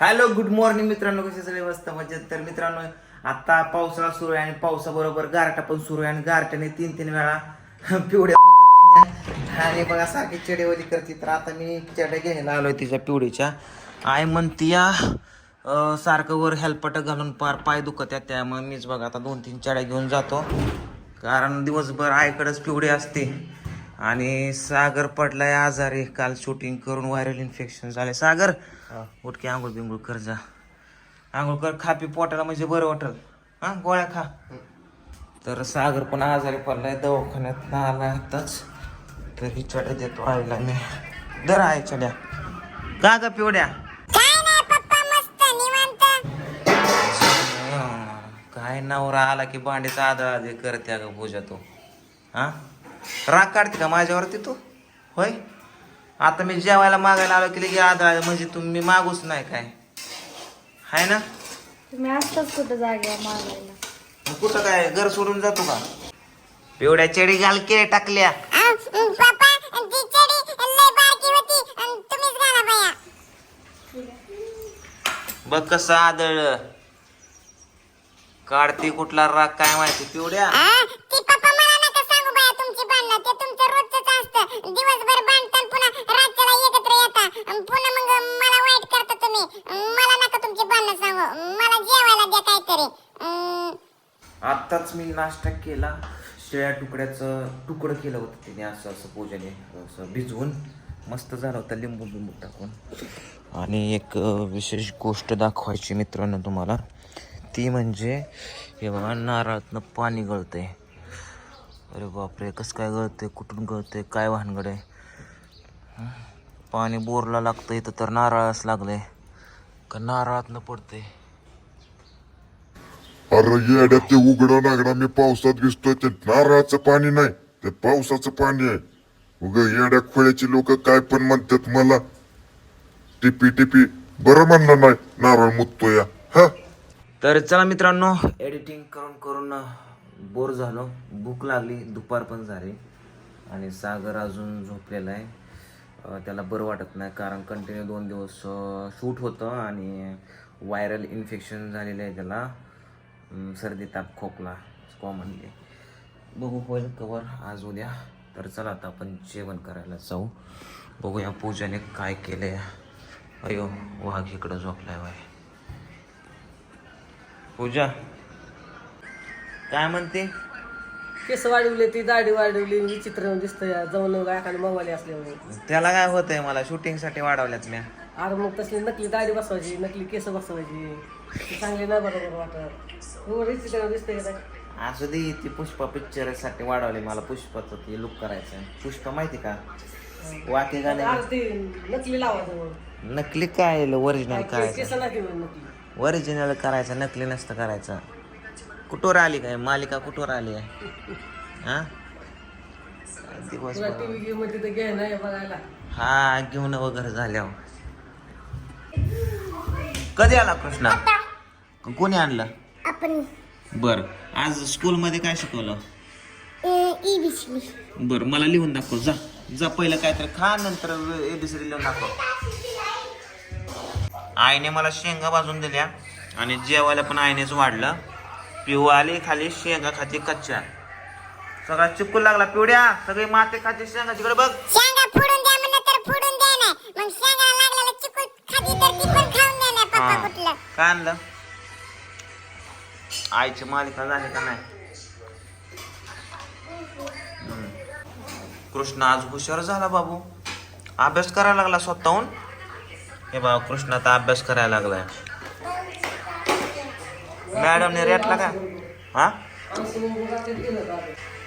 Hello good morning मित्रांनो. कसे सगळे मस्त मजेत? तर मित्रांनो आता पावसाळा सुरू आहे आणि पावसाबरोबर गारटा पण सुरू आहे आणि गारट्याने तीन तीन वेळा पिवड्या आणि बघा सारखी चेडेवली करते. तर आता मी चेड्या घ्यायला आलोय तिच्या पिवडीच्या आय म्हणतीया या सारखं वर हेल्पट घालून पार पाय दुखत आहे त्यामुळे मीच बघा आता दोन तीन चेड्या घेऊन जातो. कारण दिवसभर आईकडेच पिवडी असते. आणि सागर पडलाय आजारी. काल शूटिंग करून व्हायरल इन्फेक्शन झाले. सागर उठके आंघोळ बिंघोळ कर जा. आंघोळ कर खा पी पोटाला म्हणजे बरं वाटल. हा गोळ्या खा. तर सागर पण आजारी पडलाय दवाखान्यात आला आताच. तर ही चढ्या देतो आईला मी. दर आहे चढ्या का ग पिवड्या. काय नवरा आला की भांडीचा आदळ आधी करते अगं पूजा तू. हा? राग काढते का माझ्यावरती तू? होय? आता मी जेवायला मागायला आलो की लगे आदळ म्हणजे तुम्ही मागूच नाही काय. हाय ना? तुम्ही असताच कुठं जागेवर मागायला. मग कुठं काय घर सोडून जातो का? पिवड्या चेडी घाल के टाकल्या. बघ कसं आदळ. काढते कुठला राग काय माहिती पिवड्या? दिवसभर बांधता पुन्हा रात्रीला एकत्र येता अन पुन्हा मग मला वाईट करता तुम्ही मला नका तुमची भांडणं सांगू मला जेवायला द्या काहीतरी अं, आत्ताच मी नाश्ता केला. शेळ्या तुकड्याचं तुकडं केलं होतं तिने असं असं पूजाने असं भिजवून. मस्त झालं होतं लिंबू लिंबू टाकून. आणि एक विशेष गोष्ट दाखवायची मित्रांनो तुम्हाला. ती म्हणजे हे बघा नारळातनं पाणी गळतंय. अरे बापरे कसं काय गळतंय कुठून गळतंय काय वाहनगड आहे? पाणी बोरला लागतं इथं तर नारळास लागलंय. का नारळातनं पडतंय? अरे येड्या ते उघडं नागडा मी पावसात भिजतोय ते नारळाचं पाणी नाही ते पावसाचं पाणी आहे. उग येड्या खोळ्याची लोक काय पण म्हणतात मला. टिपी टिपी बरं म्हणलं नाही नारळ मुततो या. हा? तर चला मित्रांनो एडिटिंग करून करून बोर झालो. भूक लागली दुपार पण झाली. आणि सागर अजून झोपलेला आहे. त्याला बरं वाटत नाही कारण कंटिन्यू दोन दिवस शूट होतं आणि व्हायरल इन्फेक्शन झालेलं आहे त्याला. सर्दी ताप खोकला कॉमनली बघू होईल कवर आज उद्या. तर चला आता आपण जेवण करायला जाऊ. बघूया पूजाने काय केलंय अयो वाघ इकडं झोपलाय बाय पूजा काय म्हणते? केस वाढवले ती दाढी वाढवली विचित्र दिसतंय. जाऊन एखादी मोबाईल असल्यामुळे त्याला काय होतंय मला? शूटिंगसाठी वाढवल्यात म्या. अरे मग तसली नकली दाढी बसवायची नकली केस बसवायची. चांगली नाही बरोबर वाटत. हो का काय? असू दे ती पुष्पा पिक्चरसाठी वाढवली मला पुष्पाचं ते लुक करायचं. पुष्पा माहिती का? वाके गाणे नकली लावायचं नकली काय ओरिजिनल करायचं? केस नाही मग नकली. ओरिजिनल करायचं नकली नसतं करायचं. कुठवर आली काय? मालिका कुठवर आली आहे? हा? दिवस तुला टीव्ही गेममध्ये तर घे नाही बघायला. हा घेऊन वगैरे झाल्यावर. कधी आला कृष्णा? कोणी आणलं? आपण. बर. आज स्कूल मध्ये काय शिकवलं? बर मला लिहून दाखव. जा. जा पहिलं काय तर खा नंतर एबीसीडी लिहून दाखव. आईने मला शेंगा भाजून दिल्या आणि जेवायला पण आईनेच वाढलं. पिऊ आली खाली शेंगा खाती कच्च्या. सगळा चिपकू लागला. पिवड्या सगळी माते खाते शेंगा. तिकडे बघ. शेंगा फोडून द्या म्हणलं तर फोडून द्या नाही. मग शेंगा लागलेला चिकून खाती तर ती पण खाऊन द्या ना पप्पा. कुठलं. काय आणलं? आईची मालिका झाली का नाही? कृष्ण आज हुशार झाला बाबू. अभ्यास करायला लागला स्वतःहून? हे बाबा कृष्ण आता अभ्यास करायला लागलाय. मॅडमने रेटला का? हा?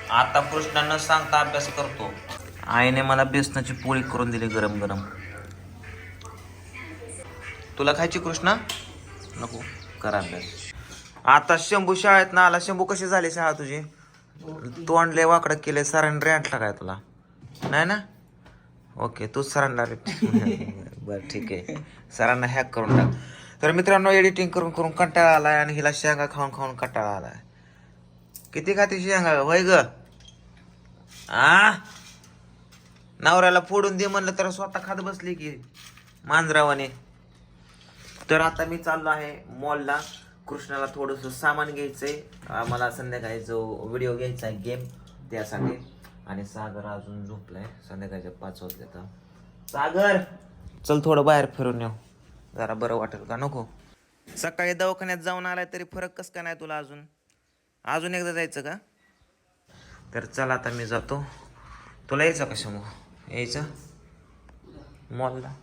आता कृष्णा न सांगता अभ्यास करतो. आईने मला बेसनाची पोळी करून दिली गरम गरम. तुला खायची कृष्णा? नको करा अभ्यास. आता शंभू शाळेत ना आला. शंभू कशी झाली शाळा तुझी? तोंडले वाकडं केले सरांनी रेंटला काय तुला? नाही ना? ओके तूच सरांना रे. बरं ठीक आहे. सरांना हॅक करून टाक. तर मित्रांनो एडिटिंग करून करून कंटाळा आलाय आणि हिला शेंगा खाऊन खाऊन कंटाळा आलाय. किती खाती शेंगा? वय ग? आ? नवऱ्याला फोडून दे म्हणलं तर स्वतः खात बसली की मांजरावाने. तर आता मी चाललो आहे मॉलला कृष्णाला थोडंसं सामान घ्यायचं आहे आम्हाला संध्याकाळी जो व्हिडिओ घ्यायचा आहे गेम त्यासाठी. आणि सागर अजून झोपलाय. संध्याकाळच्या पाच वाजता सागर! चल थोडं बाहेर फिरून येऊ. जरा बरं वाटेल का? नको? सकाळी दवाखान्यात जाऊन आलाय तरी फरक कस का नाही तुला अजून? अजून एकदा जायचं का? तर चल आता मी जातो. तुला यायचं कशा मग यायचं? मॉलला?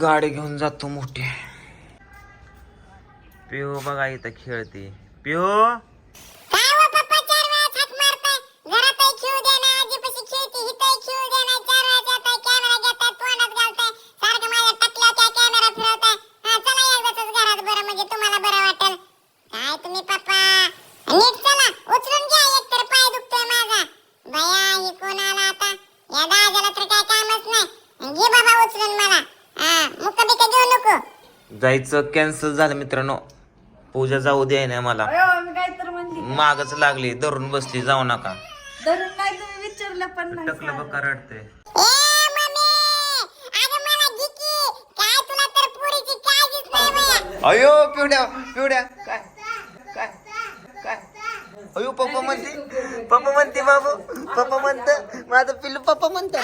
गाडी घेऊन जातो मोठी. पिओ बघा इथं खेळते. पिओ म्हणजे जायचं कॅन्सल झालं मित्रांनो. पूजा जाऊ दे ना मला. अयो मी काय तर म्हणली मागच लागली धरून बसली जाऊ नका. धरून नाही तुम्ही विचारलं पण नाही. टकलं बघा रडते ए मम्मी! अगं मला घे की. काय तुला तर पुरीची काळजीच नाही बया अयो पिवड्या पिवड्या. काय काय काय? अयो पप्पा म्हणते पप्पा म्हणते बाबू पप्पा म्हणत माझं पिल्लू पप्पा म्हणत.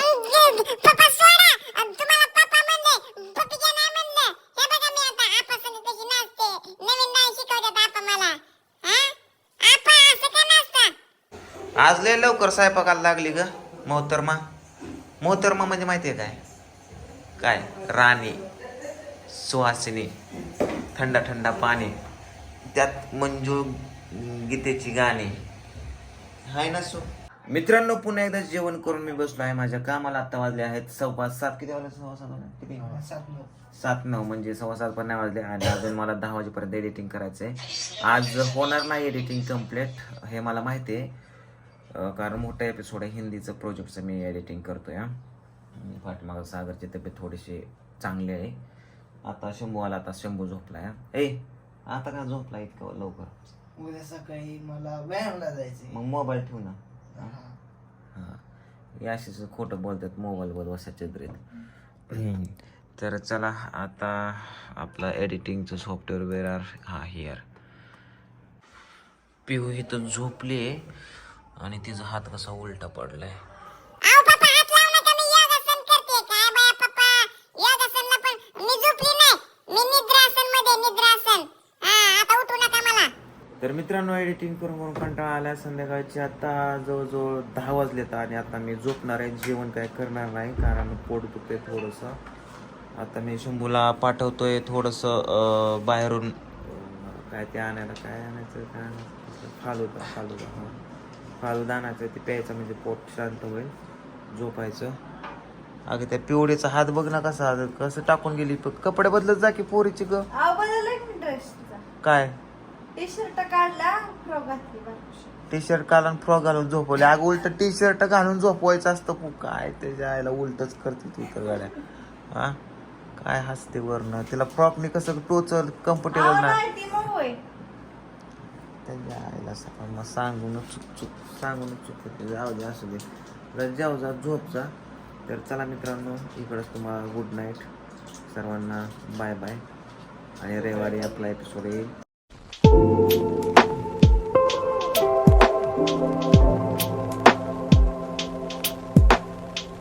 पप्पा सोडा अन तुम्हाला पप्पा म्हणले पप्पीच्या नाही म्हणलं हे बघा मी आता आपा संग कशी नाचते नवीन नाही शिकवतात आपा मला हा आपा असं का नाचता आज लय लवकर स्वयंपाकाला लागली ग मोहतरमा. मोहतरमा म्हणजे माहितीये काय? काय? राणी सुहासिनी थंड थंड पाणी त्यात मंजू गीतेची गाणी. हाय ना सो मित्रांनो पुन्हा एकदा जेवण करून मी बसलो आहे. माझ्या कामाला आता वाजले आहेत सव्वा सात. किती वाजले? सव्वा सात वाजले. किती? सात नऊ. म्हणजे सव्वा सात पण नाही वाजले आणि अजून मला दहा वाजेपर्यंत एडिटिंग करायचं आहे आज होणार नाही एडिटिंग कंप्लीट हे मला माहिती आहे कारण मोठा एपिसोड आहे हिंदीचं प्रोजेक्टचं मी एडिटिंग करतोय हा. आणि पाठीमागं सागरची तब्येत थोडीशी चांगली आहे. आता शंभू आला आता शंभू झोपलाय हा. ए आता का झोपला इतकं लवकर? उद्या सकाळी मला व्यायामला जायचंय. मग मोबाईल ठेवू ना. हा. हां. हे असेच खोटं बोलतात मोबाईलवर वसाचे तर चला आता आपलं एडिटिंगचं सॉफ्टवेअर वेअर आर हा हिअर पिहू इथं झोपली आणि तिचा हात कसा उलटा पडलाय. अहो पप्पा हात लावू नका मी योगासन करते. काय बाया पप्पा? योगासनला पण मी झोपली नाही. मी निद्रासनमध्ये निद्रासन. हा आता उठू नका मला. तर मित्रांनो एडिटिंग करून करून कंटाळा आला संध्याकाळचे आता जवळजवळ दहा वाजलेत आणि आता मी झोपणार आहे. जेवण काय करणार नाही कारण पोट दुखते थोडंसं. आता मी शंभूला पाठवतोय थोडंसं बाहेरून. काय ते आणायला काय आणायचं काय आणायचं फालुदा फालुदा हां. फालुदा आणायचं ते प्यायचं म्हणजे पोट शांत होईल झोपायचं. अगं त्या पिवडीचा हात बघ ना कसा कसं टाकून गेली. प- कपडे बदलत जा की पोरीची ग. अहो काय? टी शर्ट काढला फ्रॉक घातली बाजूशी. टी शर्ट घालून फ्रॉक घालून झोपवले. अगं उलट टी शर्ट घालून झोपवायचं असतं पू काय त्याच्या आईला उलटच करते तू तर गाड्या. हा? काय हसते वरनं. तिला फ्रॉकने कसं टोचल कम्फर्टेबल अहो, नाही नाही ती मग होय त्याच्या आईला सकाळ मग सांगून चुक चुक सांगून चुक जाऊ दे असू दे जर जाऊ जा झोप जा तर चला मित्रांनो इकडंच तुम्हाला गुड नाईट सर्वांना बाय बाय आणि रविवारी आपला एपिसोड येईल